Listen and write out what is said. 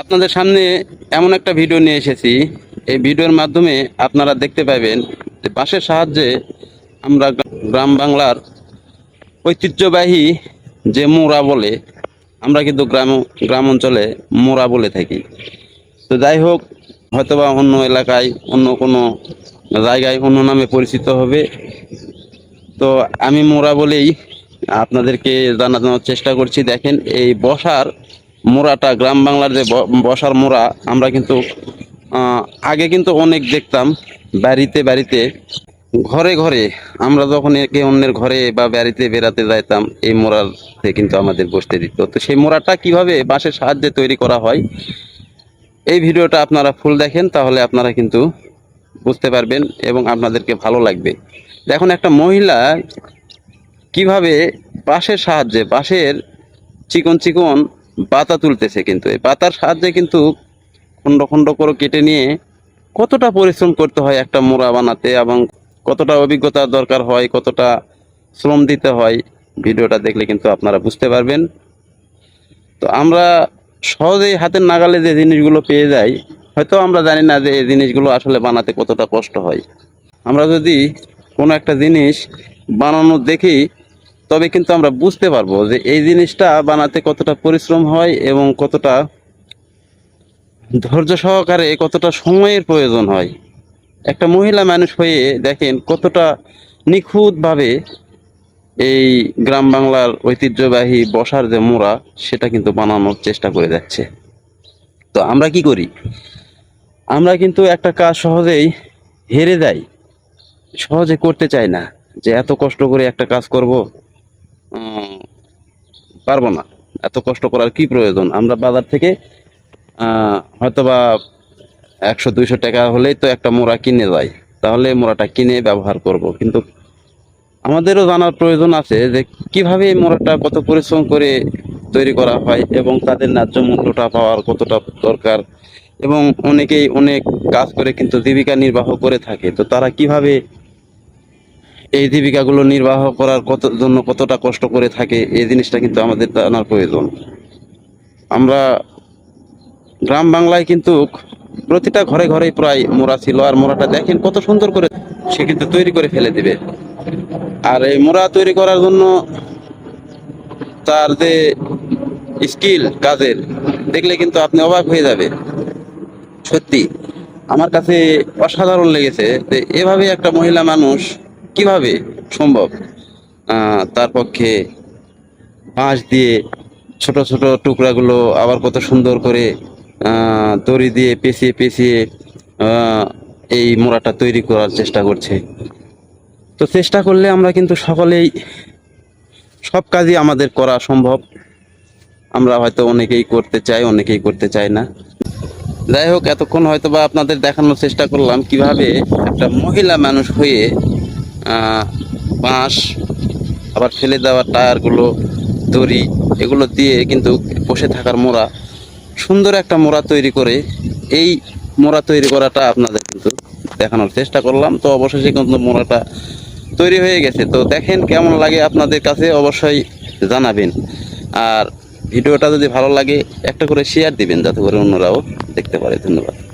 আপনাদের সামনে এমন একটা ভিডিও নিয়ে এসেছি। এই ভিডিওর মাধ্যমে আপনারা দেখতে পাবেন যে বাঁশের সাহায্যে আমরা গ্রাম বাংলার ঐতিহ্যবাহী যে মোড়া বলে, আমরা কিন্তু গ্রাম গ্রাম অঞ্চলে মোড়া বলে থাকি। তো যাই হোক, হয়তোবা অন্য এলাকায়, অন্য কোনো জায়গায়, অন্য নামে পরিচিত হবে। তো আমি মোড়া বলেই আপনাদেরকে জানানোর চেষ্টা করছি, দেখেন এই বসার মোড়াটা, গ্রাম বাংলার যে বসার মোড়া, আমরা কিন্তু আগে কিন্তু অনেক দেখতাম, বাড়িতে বাড়িতে, ঘরে ঘরে, আমরা যখন একে অন্যের ঘরে বা বাড়িতে বেড়াতে যাইতাম, এই মোড়াতে কিন্তু আমাদের বসতে দিত। তো সেই মোড়াটা কীভাবে বাঁশের সাহায্যে তৈরি করা হয়, এই ভিডিওটা আপনারা ফুল দেখেন, তাহলে আপনারা কিন্তু বুঝতে পারবেন এবং আপনাদেরকে ভালো লাগবে। দেখুন, একটা মহিলা কীভাবে বাঁশের সাহায্যে, বাঁশের চিকন চিকন পাতা তুলতেছে কিন্তু। এই পাতার সাহায্যে কিন্তু খণ্ড খণ্ড করে কেটে নিয়ে কতটা পরিশ্রম করতে হয় একটা মোড়া বানাতে এবং কতটা অভিজ্ঞতার দরকার হয়, কতটা শ্রম দিতে হয়, ভিডিওটা দেখলে কিন্তু আপনারা বুঝতে পারবেন। তো আমরা সহজেই হাতের নাগালে যে জিনিসগুলো পেয়ে যাই, হয়তো আমরা জানি না যে এই জিনিসগুলো আসলে বানাতে কতটা কষ্ট হয়। আমরা যদি কোনো একটা জিনিস বানানো দেখি তবে কিন্তু আমরা বুঝতে পারব যে এই জিনিসটা বানাতে কতটা পরিশ্রম হয় এবং কতটা ধৈর্য সহকারে কতটা সময়ের প্রয়োজন হয়। একটা মহিলা মানুষ হয়ে দেখেন কতটা নিখুঁতভাবে এই গ্রাম বাংলার ঐতিহ্যবাহী বসার যে মোড়া, সেটা কিন্তু বানানোর চেষ্টা করে যাচ্ছে। তো আমরা কি করি? আমরা কিন্তু একটা কাজ সহজেই হেরে যাই। সহজে করতে চাই না যে এত কষ্ট করে একটা কাজ করব পারব না। এত কষ্ট করার কি প্রয়োজন? আমরা বাজার থেকে হয়তোবা একশো, দুইশো টাকা হলেই তো একটা মোড়া কিনে যাই। তাহলে মোড়াটা কিনে ব্যবহার করব। কিন্তু আমাদেরও জানার প্রয়োজন আছে যে কীভাবে এই মোড়াটা কত পরিশ্রম করে তৈরি করা হয় এবং তাদের ন্যায্য মূল্যটা পাওয়ার কতটা দরকার এবং অনেকেই অনেক কাজ করে কিন্তু জীবিকা নির্বাহ করে থাকে। তো তারা কীভাবে এই জীবিকাগুলো নির্বাহ করার কত, জন্য কতটা কষ্ট করে থাকে, এই জিনিসটা কিন্তু আমাদের জানার প্রয়োজন। আমরা গ্রাম বাংলায় কিন্তু প্রতিটা ঘরে ঘরেই প্রায় মোড়া ছিল, আর মোড়াটা দেখেন কত সুন্দর করে সে কিন্তু তৈরি করে ফেলে দিবে। আর এই মোড়া তৈরি করার জন্য তার যে স্কিল, কাজের, দেখলে কিন্তু আপনি অবাক হয়ে যাবে। সত্যি, আমার কাছে অসাধারণ লেগেছে যে এভাবে একটা মহিলা মানুষ কীভাবে সম্ভব? তার পক্ষে বাঁশ দিয়ে ছোট ছোট টুকরাগুলো আবার কত সুন্দর করে দড়ি দিয়ে পেঁচিয়ে পেঁচিয়ে এই মোড়াটা তৈরি করার চেষ্টা করছে। তো চেষ্টা করলে আমরা কিন্তু সকলেই সব কাজই আমাদের করা সম্ভব। আমরা হয়তো অনেকেই করতে চাই, অনেকেই করতে চাই না। যাই হোক, এতক্ষণ হয়তো বা আপনাদের দেখানোর চেষ্টা করলাম কীভাবে একটা মহিলা মানুষ হয়ে বাঁশ, আবার ফেলে দেওয়া টায়ারগুলো, দড়ি, এগুলো দিয়ে কিন্তু বসে থাকার মোড়া। সুন্দর একটা মোড়া তৈরি করে এই মোড়া তৈরি করাটা আপনাদের কিন্তু দেখানোর চেষ্টা করলাম। তো অবশেষে কিন্তু মোড়াটা তৈরি হয়ে গেছে। তো দেখেন কেমন লাগে আপনাদের কাছে অবশ্যই জানাবেন। আর ভিডিওটা যদি ভালো লাগে, একটা করে শেয়ার দিবেন যাতে করে অন্যরাও দেখতে পারে। ধন্যবাদ।